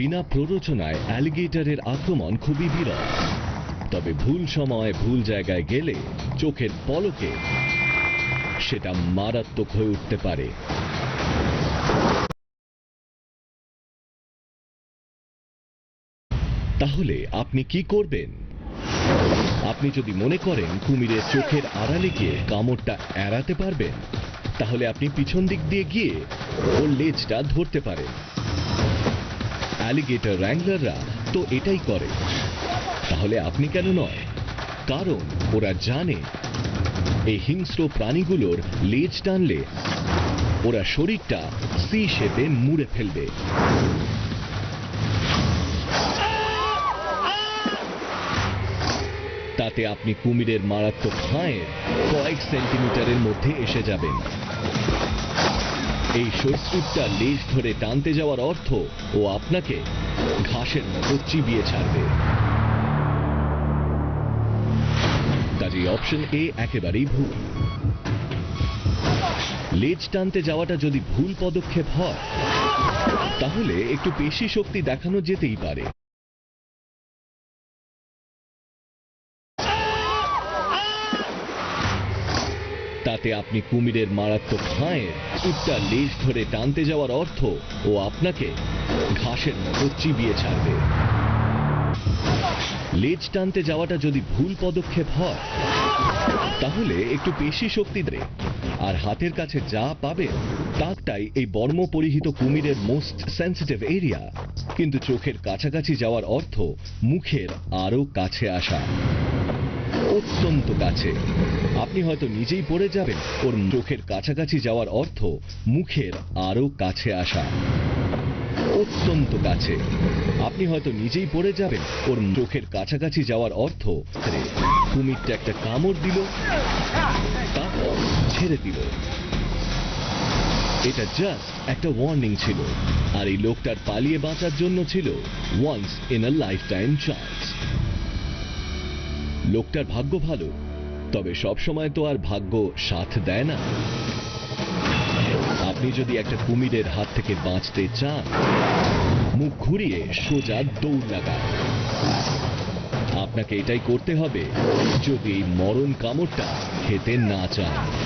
বিনা প্ররোচনায় অ্যালিগেটরের আক্রমণ খুবই বিরল। তবে ভুল সময় ভুল জায়গায় গেলে চোখের পলকে সেটা মারাত্মক হয়ে উঠতে পারে। তাহলে আপনি কি করবেন? আপনি যদি মনে করেন কুমিরের চোখের আড়ালে গিয়ে কামড়টা এড়াতে পারবেন, তাহলে আপনি পিছন দিক দিয়ে গিয়ে ওর লেজটা ধরতে পারেন। অ্যালিগেটর র্যাঙ্গলাররা তো এটাই করে। তাহলে আপনি কেন নয়? কারণ ওরা জানে, এই হিংস্র প্রাণীগুলোর লেজ টানলে ওরা শরীরটা সি শেপে মুড়ে ফেলবে। তাতে আপনি কুমিরের মারাত্মক হাঁয়ের কয়েক সেন্টিমিটারের মধ্যে এসে যাবেন। এই সরীসৃপটা লেজ ধরে টানতে যাওয়ার অর্থ ও আপনাকে ঘাসের মতো চিবিয়ে ছাড়বে। কাজেই অপশন এ একেবারেই ভুল। লেজ টানতে যাওয়াটা যদি ভুল পদক্ষেপ হয়, তাহলে একটু বেশি শক্তি দেখানো যেতেই পারে। তাতে আপনি কুমিরের মারাত্মক হাঁয়ের উচ্চা লেজ ধরে টানতে যাওয়ার অর্থ ও আপনাকে ঘাসের মতো চিবিয়ে ছাড়বে। লেজ টানতে যাওয়াটা যদি ভুল পদক্ষেপ হয়, তাহলে একটু পেশি শক্তি দেবে আর হাতের কাছে যা পাবে তাকটাই এই বর্ম পরিহিত কুমিরের মোস্ট সেন্সিটিভ এরিয়া। কিন্তু চোখের কাছাকাছি যাওয়ার অর্থ মুখের আরও কাছে আসা। অত্যন্ত কাছে। আপনি হয়তো নিজেই পড়ে যাবেন। ওর চোখের কাছাকাছি যাওয়ার অর্থ মুখের আরও কাছে আসা। অত্যন্ত কাছে। আপনি হয়তো নিজেই পড়ে যাবেন। ওর চোখের কাছাকাছি যাওয়ার অর্থ কুমিরটা একটা কামড় দিল, তারপর ছেড়ে দিল। এটা জাস্ট একটা ওয়ার্নিং ছিল। আর এই লোকটার পালিয়ে বাঁচার জন্য ছিল once in a lifetime chance লোকটার ভাগ্য ভালো, তবে সব সময় তো আর ভাগ্য সাথ দেয় না। আপনি যদি একটা কুমিরের হাত থেকে বাঁচতে চান, মুখ ঘুরিয়ে সোজা দৌড় লাগান। আপনাকে এটাই করতে হবে, যদি মরণ কামড়টা খেতে না চান।